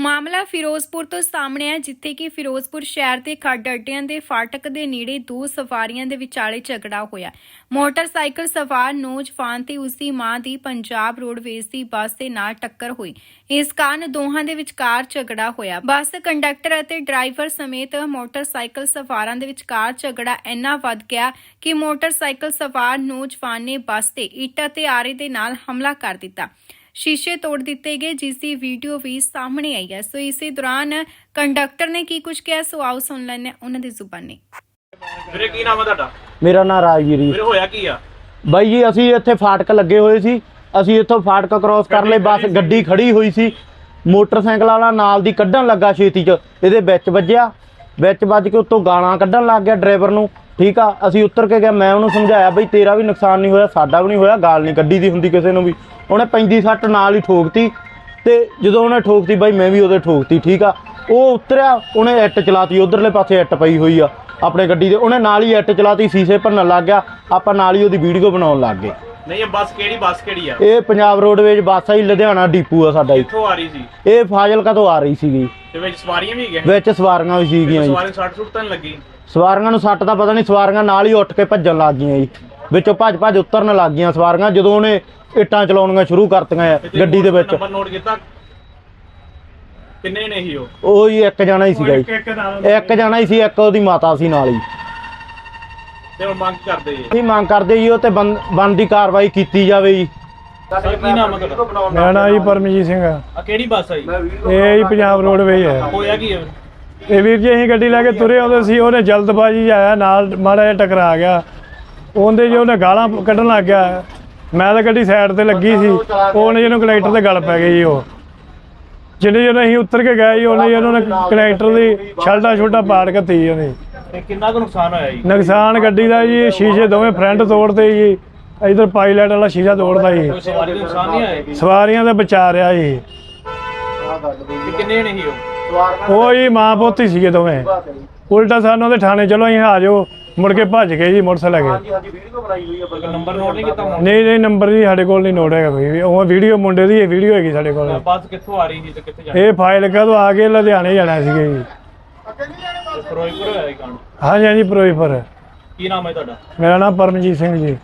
ਮਾਮਲਾ ਫਿਰੋਜ਼ਪੁਰ ਤੋਂ ਸਾਹਮਣੇ ਹੈ ਜਿੱਥੇ ਕਿ ਫਿਰੋਜ਼ਪੁਰ ਸ਼ਹਿਰ ਦੇ ਖੱਡ ਅੱਡਿਆਂ ਦੇ ਫਾਟਕ ਦੇ ਨੇੜੇ ਦੋ ਸਵਾਰੀਆਂ ਦੇ ਵਿਚਾਲੇ ਝਗੜਾ ਹੋਇਆ। ਮੋਟਰਸਾਈਕਲ ਸਵਾਰ ਨੌਜਵਾਨ ਤੇ ਉਸ ਦੀ ਮਾਂ ਦੀ ਪੰਜਾਬ ਰੋਡਵੇਜ਼ ਦੀ ਬੱਸ ਦੇ ਨਾਲ ਟੱਕਰ ਹੋਈ। ਇਸ ਕਾਰਨ ਦੋਹਾਂ ਦੇ ਵਿਚਕਾਰ ਝਗੜਾ ਹੋਇਆ। ਬੱਸ ਕੰਡਕਟਰ ਅਤੇ ਡਰਾਈਵਰ ਸਮੇਤ ਮੋਟਰਸਾਈਕਲ ਸਵਾਰਾਂ ਦੇ ਵਿਚਕਾਰ ਝਗੜਾ ਇੰਨਾ ਵੱਧ ਗਿਆ ਕਿ ਮੋਟਰਸਾਈਕਲ ਸਵਾਰ ਨੌਜਵਾਨ ਨੇ ਬੱਸ ਤੇ ਇੱਟ ਅਤੇ ਆਰੇ ਦੇ ਨਾਲ ਹਮਲਾ ਕਰ ਦਿੱਤਾ। ਸ਼ੀਸ਼ੇ ਤੋੜ ਦਿੱਤੇ ਗਏ ਜਿਸ ਦੀ ਵੀਡੀਓ ਵੀ ਸਾਹਮਣੇ ਆਈ ਹੈ। ਸੋ ਇਸੇ ਦੌਰਾਨ ਕੰਡਕਟਰ ਨੇ ਕੀ ਕੁਝ ਕਿਹਾ ਸੋ ਆਓ ਸੁਣ ਹਾਂ ਉਹਨਾਂ ਦੀ ਜ਼ੁਬਾਨੀ। ਵੀਰੇ ਕੀ ਨਾਮ ਹੈ ਤੁਹਾਡਾ? ਮੇਰਾ ਨਾਂ ਰਾਜਗੀਰੀ ਵੀਰੇ ਹੋਇਆ ਕੀ ਆ? ਬਾਈ ਜੀ ਅਸੀਂ ਇੱਥੇ ਫਾਟਕ ਲੱਗੇ ਹੋਏ ਸੀ। ਅਸੀਂ ਇੱਥੋਂ ਫਾਟਕ ਕ੍ਰੋਸ ਕਰ ਲਏ ਬੱਸ ਗੱਡੀ ਖੜੀ ਹੋਈ ਸੀ। ਮੋਟਰਸਾਈਕਲ ਵਾਲਾ ਨਾਲ ਦੀ ਕੱਢਣ ਲੱਗਾ ਛੇਤੀ ਚ। ਇਹਦੇ ਵਿੱਚ ਵੱਜਿਆ। ਵਿੱਚ ਵੱਜ ਕੇ ਉੱਤੋਂ ਗਾਲਾਂ ਕੱਢਣ ਲੱਗ ਗਿਆ ਡਰਾਈਵਰ ਨੂੰ। ਠੀਕ ਆ ਅਸੀਂ ਉੱਤਰ ਕੇ ਗਿਆ ਮੈਂ ਉਹਨੂੰ ਸਮਝਾਇਆ ਬਈ ਤੇਰਾ ਵੀ ਨੁਕਸਾਨ ਨਹੀਂ ਹੋਇਆ ਸਾਡਾ ਵੀ ਨਹੀਂ ਹੋਇਆ ਗਾਲ ਨਹੀਂ ਕੱਢੀ ਦੀ ਹੁੰਦੀ ਕਿਸੇ ਨੂੰ ਵੀ। ਉਹਨੇ ਪੈਂਦੀ ਸੱਟ ਨਾਲ ਹੀ ਠੋਕਤੀ ਤੇ ਜਦੋਂ ਉਹਨੇ ਠੋਕਤੀ ਬਾਈ ਮੈਂ ਵੀ ਉਹਦੇ ਠੋਕਤੀ ਠੀਕ ਆ। ਉਹ ਉਤਰਿਆ ਉਹਨੇ ਇੱਟ ਚਲਾਤੀ ਉਧਰਲੇ ਪਾਸੇ ਇੱਟ ਪਈ ਹੋਈ ਆ ਆਪਣੇ ਗੱਡੀ ਦੇ। ਉਹਨੇ ਨਾਲ ਹੀ ਇੱਟ ਚਲਾਤੀ ਸ਼ੀਸ਼ੇ ਭੰਨਣ ਲੱਗ ਗਿਆ ਆਪਾਂ ਨਾਲ ਹੀ ਉਹਦੀ ਵੀਡੀਓ ਬਣਾਉਣ ਲੱਗ ਗਏ। ਨਹੀਂ ਇਹ ਬੱਸ ਕਿਹੜੀ ਬੱਸ ਕਿਹੜੀ ਆ? ਇਹ ਪੰਜਾਬ ਰੋਡਵੇਜ ਬੱਸ ਆ ਜੀ ਲੁਧਿਆਣਾ ਡਿਪੂ ਆ ਸਾਡਾ ਜੀ। ਕਿੱਥੋਂ ਆ ਰਹੀ ਸੀ? ਇਹ ਫਾਜ਼ਿਲਕਾ ਤੋਂ ਆ ਰਹੀ ਸੀਗੀ। ਤੇ ਵਿੱਚ ਸਵਾਰੀਆਂ ਵੀ ਹੈਗੀਆਂ? ਵਿੱਚ ਸਵਾਰੀਆਂ ਵੀ ਸੀਗੀਆਂ ਜੀ। ਸਵਾਰੀਆਂ 60 ਸੁੱਟ ਤਾਂ ਲੱਗੀ? ਸਵਾਰੀਆਂ ਨੂੰ ਸੱਟ ਦਾ ਪਤਾ ਨਹੀਂ ਸਵਾਰੀਆਂ ਨਾਲ ਹੀ ਉੱਠ ਕੇ ਭੱਜਣ ਲੱਗ ਗਈਆਂ ਜੀ। ਵਿੱਚੋਂ ਭੱਜ ਭੱਜ ਉਤਰਨ ਲੱਗ ਗਈਆਂ ਸਵਾਰੀਆਂ ਜਦੋਂ ਉਹਨੇ ਇੱਟਾਂ ਚਲਾਉਣੀਆਂ ਸ਼ੁਰੂ ਕਰਤੀਆਂ ਗੱਡੀ ਦੇ ਵਿੱਚ। ਨੰਬਰ ਨੋਟ ਕੀਤਾ ਕਿੰਨੇ ਨੇ ਹੀ ਉਹ? ਉਹ ਜੀ ਇੱਕ ਜਾਣਾ ਹੀ ਸੀਗਾ ਜੀ। ਇੱਕ ਜਾਣਾ ਹੀ ਸੀ ਇੱਕ ਉਹਦੀ ਮਾਤਾ ਸੀ ਨਾਲ ਹੀ। ਤੇ ਉਹ ਮੰਗ ਕਰਦੇ ਜੀ। ਅਸੀਂ ਮੰਗ ਕਰਦੇ ਜੀ ਉਹ ਤੇ ਬਣਦੀ ਕਾਰਵਾਈ ਕੀਤੀ ਜਾਵੇ ਜੀ। ਕੀ ਨਾਮ ਹੈ ਤੁਹਾਡਾ? ਮੇਰਾ ਨਾਮ ਜੀ ਪਰਮਜੀਤ ਸਿੰਘ ਆ। ਆ ਕਿਹੜੀ ਬੱਸ ਆ ਜੀ? ਇਹ ਜੀ ਪੰਜਾਬ ਰੋਡਵੇਜ ਹੈ ਹੋਇਆ ਕੀ ਹੈ ਇਹ ਵੀਰ ਜੀ ਅਸੀਂ ਗੱਡੀ ਲੈ ਕੇ ਤੁਰੇ ਆਉਂਦੇ ਸੀ ਉਹਨੇ ਜਲਦਬਾਜ਼ੀ 'ਚ ਆਇਆ ਨਾਲ ਮਾੜਾ ਜਿਹਾ ਟਕਰਾ ਗਿਆ। ਉਹਦੇ ਜੇ ਉਹਨੇ ਗਾਲਾਂ ਕੱਢਣ ਲੱਗ ਗਿਆ। ਮੈਂ ਤਾਂ ਗੱਡੀ ਸਾਈਡ ਤੇ ਲੱਗੀ ਸੀ। ਉਹਨੇ ਜਿਹਨੂੰ ਕਨੈਕਟਰ ਤੇ ਗੱਲ ਪੈ ਗਈ ਜੀ ਉਹ। ਜਿਹੜੇ ਜਦੋਂ ਅਸੀਂ ਉੱਤਰ ਕੇ ਗਏ ਜੀ ਉਹਨੇ ਜੀ ਉਹਨਾਂ ਨੇ ਕਨੈਕਟਰ ਦੀ ਛਲਟਾ ਛੋਟਾ ਪਾੜ ਕੇ ਤੀ ਉਹਨੇ। ਤੇ ਕਿੰਨਾ ਕੁ ਨੁਕਸਾਨ ਹੋਇਆ ਜੀ? ਨੁਕਸਾਨ ਗੱਡੀ ਦਾ ਜੀ ਸ਼ੀਸ਼ੇ ਦੋਵੇਂ ਫਰੰਟ ਤੋੜਦੇ ਜੀ। ਇਧਰ ਪਾਇਲਟ ਵਾਲਾ ਸ਼ੀਸ਼ਾ ਤੋੜਦਾ ਜੀ। ਕੋਈ ਸਵਾਰੀ ਦਾ ਨੁਕਸਾਨ ਨਹੀਂ ਆਇਆ ਸਵਾਰੀਆਂ ਦਾ ਬਚਾ ਰਿਹਾ ਜੀ। ਤੇ ਕਿੰਨੇ ਨੇ ਹੀ ਉਹ? ਉਹ ਜੀ ਮਾਂ ਪੁੱਤ ਹੀ ਸੀਗੇ ਦੋਵੇਂ। ਉਲਟਾ ਸਾਨੂੰ ਉਹਦੇ ਥਾਣੇ ਚਲੋ ਅਸੀਂ ਆ ਜਾਓ। ਮੁੜ ਕੇ ਭੱਜ ਗਏ ਜੀ ਮੋਟਰਸਾਈਕਲ ਲੈ ਕੇ। ਕੋਈ ਨੰਬਰ ਨੋਟ ਨਹੀਂ ਕੀਤਾ ਹੁਣ? ਨਹੀਂ ਨਹੀਂ ਨੰਬਰ ਜੀ ਸਾਡੇ ਕੋਲ ਨਹੀਂ ਨੋਟ ਹੈਗਾ ਕੋਈ ਵੀ। ਉਹ ਵੀਡੀਓ ਮੁੰਡੇ ਦੀ ਇਹ ਵੀਡੀਓ ਹੈਗੀ ਸਾਡੇ ਕੋਲ। ਬੱਸ ਕਿੱਥੋਂ ਆ ਰਹੀ ਸੀ ਤੇ ਕਿੱਥੇ ਜਾਣੀ? ਇਹ ਫਾਈਲ ਕਦੋਂ ਆ ਕੇ ਲੁਧਿਆਣੇ ਜਾਣਾ ਸੀਗੇ ਜੀ। ਫਿਰੋਜ਼ਪੁਰ ਹੋਇਆ ਇਹ ਕਾਂਡ ਹਾਂਜੀ ਹਾਂਜੀ ਫਿਰੋਜ਼ਪੁਰ। ਕੀ ਨਾਮ ਹੈ ਤੁਹਾਡਾ? ਮੇਰਾ ਨਾਮ ਪਰਮਜੀਤ ਸਿੰਘ ਜੀ।